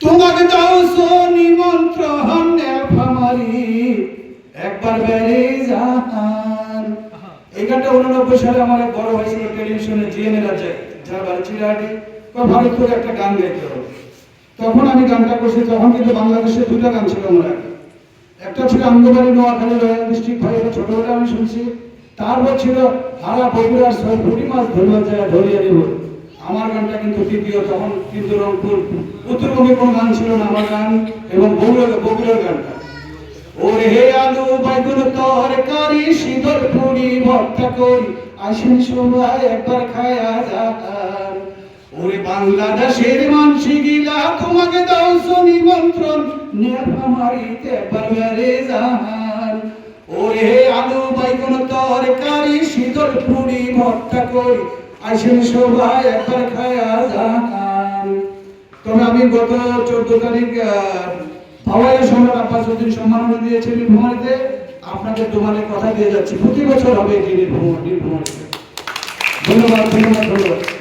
তোমাকে দাও সো নিমন্ত্রণ ফামারি একবার বেড়ে যান। এই গানটা উননব্বই সালে আমার বড় ভাই ছিল, টেলিভিশনে জিএনএ রাজ্যে। যার বাড়ি চিরাহাটি ভারত থেকে একটা গান গাইতে। তখন আমি গানটা করছি, তখন কিন্তু বাংলাদেশে দুটা গান ছিল আমার একটা ছিল আঙ্গবাড়ি, নোয়াখালী, রয়্যাল ডিস্ট্রিক্ট ভাই এটা ছোটবেলা আমি শুনছি। তারপর ছিল হারা বগুড়ার ছয় মাছ ধরবা যায় ধরিয়া দিব। আমার গানটা কিন্তু দ্বিতীয় তখন কিন্তু রংপুর উত্তরবঙ্গে কোনো গান ছিল না, আমার গান এবং বগুড়া বগুড়ার গানটা। ওরে হে আলু বেগুন তরকারি শীতল পুরি, ভর্তা করি আসেন সবাই একবার খায়া ওরে বাংলাদেশের মানসি গিলা, তোমাকে দাও মারিতে যান। ওরে আলু শীতল পুরি, ভর্তা আসেন সবাই একবার খায়া যান তবে আমি গত চোদ্দ তারিখ হাওয়াইয়ের সম্রাট আব্বাস উদ্দিন সম্মাননা দিয়েছে নীলভূমারিতে আপনাদের তোমাদের কথা দিয়ে যাচ্ছি। প্রতি বছর হবে এটি নীলভূমা নীলভূমারিতে ধন্যবাদ ধন্যবাদ ধন্যবাদ।